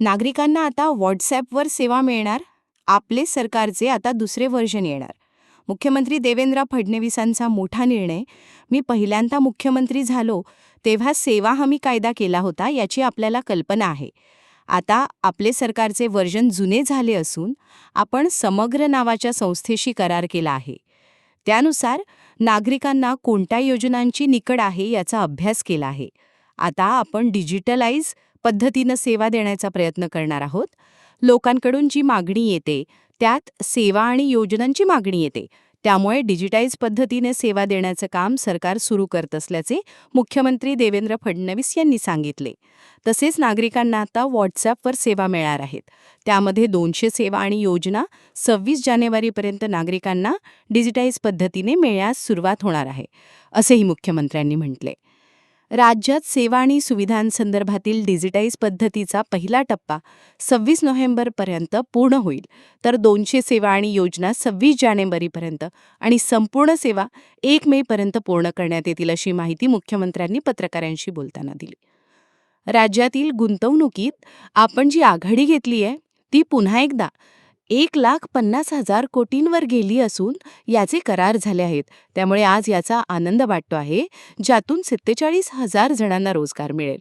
नागरिकांना आता व्हॉट्सॲपवर सेवा मिळणार आपले सरकारचे आता दुसरे व्हर्जन येणार. मुख्यमंत्री देवेंद्र फडणवीसांचा मोठा निर्णय मी पहिल्यांदा मुख्यमंत्री झालो तेव्हा सेवा हमी कायदा केला होता याची आपल्याला कल्पना आहे. आता आपले सरकारचे व्हर्जन जुने झाले असून आपण समग्र नावाच्या संस्थेशी करार केला आहे. त्यानुसार नागरिकांना कोणत्या योजनांची निकड आहे याचा अभ्यास केला आहे. आता आपण डिजिटलाइज पद्धतीनं सेवा देण्याचा प्रयत्न करणार आहोत. लोकांकडून जी मागणी येते त्यात सेवा आणि योजनांची मागणी येते. त्यामुळे डिजिटाईज पद्धतीने सेवा देण्याचं काम सरकार सुरू करत असल्याचे मुख्यमंत्री देवेंद्र फडणवीस यांनी सांगितले. तसेच नागरिकांना आता व्हॉट्सॲपवर सेवा मिळणार आहेत. त्यामध्ये दोनशे सेवा आणि योजना सव्वीस जानेवारीपर्यंत नागरिकांना डिजिटाईज पद्धतीने मिळण्यास सुरुवात होणार आहे असेही मुख्यमंत्र्यांनी म्हटले. राज्यात सेवा आणि सुविधांसंदर्भातील डिजिटाईज पद्धतीचा पहिला टप्पा सव्वीस नोव्हेंबरपर्यंत पूर्ण होईल. तर दोनशे सेवा आणि योजना सव्वीस जानेवारीपर्यंत आणि संपूर्ण सेवा एक मेपर्यंत पूर्ण करण्यात येतील अशी माहिती मुख्यमंत्र्यांनी पत्रकारांशी बोलताना दिली. राज्यातील गुंतवणुकीत आपण जी आघाडी घेतली आहे ती पुन्हा एकदा एक लाख पन्नास हजार कोटींवर गेली असून याचे करार झाले आहेत. त्यामुळे आज याचा आनंद वाटतो आहे ज्यातून सत्तेचाळीस हजार जणांना रोजगार मिळेल.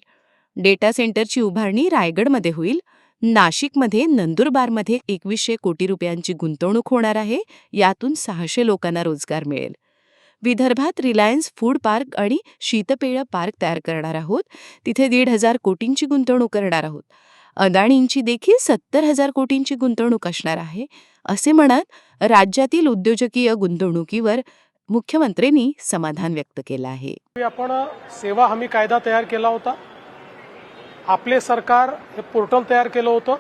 डेटा सेंटरची उभारणी रायगडमध्ये होईल. नाशिकमध्ये नंदुरबारमध्ये एकवीसशे कोटी रुपयांची गुंतवणूक होणार आहे. यातून सहाशे लोकांना रोजगार मिळेल. विदर्भात रिलायन्स फूड पार्क आणि शीतपेय पार्क तयार करणार आहोत. तिथे दीड हजार कोटींची गुंतवणूक करणार आहोत. अदाणींची देखील सत्तर हजार कोटींची गुंतवणूक असणार आहे असे म्हणत राज्यातील उद्योजकीय गुंतवणुकीवर मुख्यमंत्र्यांनी समाधान व्यक्त केलं आहे. आपण सेवा हमी कायदा तयार केला होता. आपले सरकार हे पोर्टल तयार केलं होतं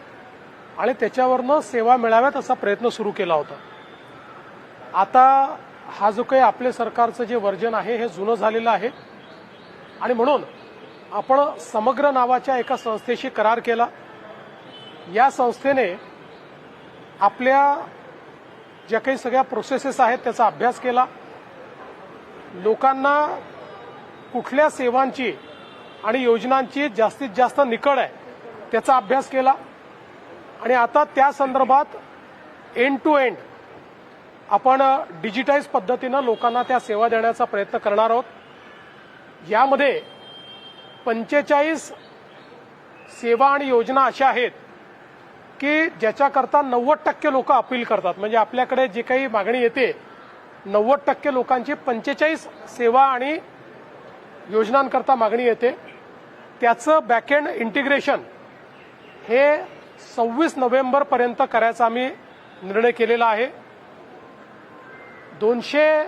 आणि त्याच्यावरनं सेवा मिळाव्यात असा प्रयत्न सुरू केला होता. आता हा जो काही आपले सरकारचं जे वर्जन आहे हे जुनं झालेलं आहे आणि म्हणून आपण समग्र नावाच्या एका संस्थेशी करार केला. या संस्थेने आपल्या ज्या काही सगळ्या प्रोसेसेस आहेत त्याचा अभ्यास केला. लोकांना कुठल्या सेवांची आणि योजनांची जास्तीत जास्त निकड आहे त्याचा अभ्यास केला. आणि आता त्या संदर्भात एंड टू एंड आपण डिजिटाईज पद्धतीनं लोकांना त्या सेवा देण्याचा प्रयत्न करणार आहोत. यामध्ये पंचेचाळीस सेवा आणि योजना अशा आहेत की ज्याच्याकरता नव्वद टक्के लोक अपील करतात. म्हणजे आपल्याकडे जे काही मागणी येते नव्वद टक्के लोकांची पंचेचाळीस सेवा आणि योजनांकरता मागणी येते. त्याचं बॅकएंड इंटिग्रेशन हे सव्वीस नोव्हेंबरपर्यंत करायचा आम्ही निर्णय केलेला आहे. दोनशे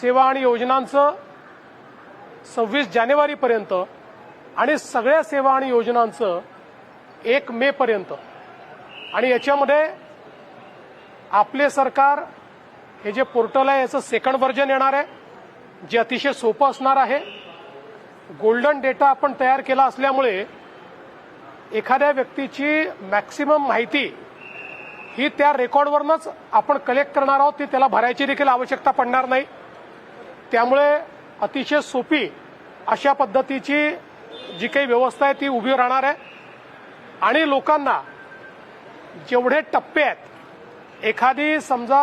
सेवा आणि योजनांचं सव्वीस जानेवारीपर्यंत आणि सगळ्या सेवा आणि योजनांचं एक मेपर्यंत आणि याच्यामध्ये आपले सरकार हे जे पोर्टल आहे याचं सेकंड व्हर्जन येणार आहे जे अतिशय सोपं असणार आहे. गोल्डन डेटा आपण तयार केला असल्यामुळे एखाद्या व्यक्तीची मॅक्सिमम माहिती ही त्या रेकॉर्डवरनच आपण कलेक्ट करणार आहोत ती त्याला भरायची देखील आवश्यकता पडणार नाही. त्यामुळे अतिशय सोपी अशा पद्धतीची जी काही व्यवस्था आहे ती उभी राहणार आहे. आणि लोकांना जेवढे टप्पे आहेत एखादी समजा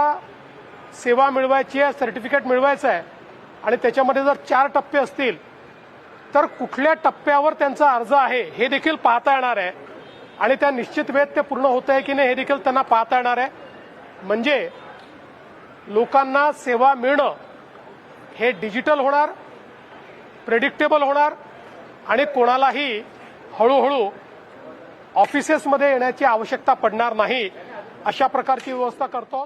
सेवा मिळवायची आहे सर्टिफिकेट मिळवायचं आहे आणि त्याच्यामध्ये जर चार टप्पे असतील तर कुठल्या टप्प्यावर त्यांचा अर्ज आहे हे देखील पाहता येणार आहे. आणि त्या निश्चित वेळेत ते पूर्ण होत आहे की नाही हे देखील त्यांना पाहता येणार आहे. म्हणजे लोकांना सेवा मिळणं हे डिजिटल होणार प्रेडिक्टेबल होणार आणि कोणालाही हळूहळू ऑफिसेसमध्ये येण्याची आवश्यकता पडणार नाही अशा प्रकारची व्यवस्था करतो.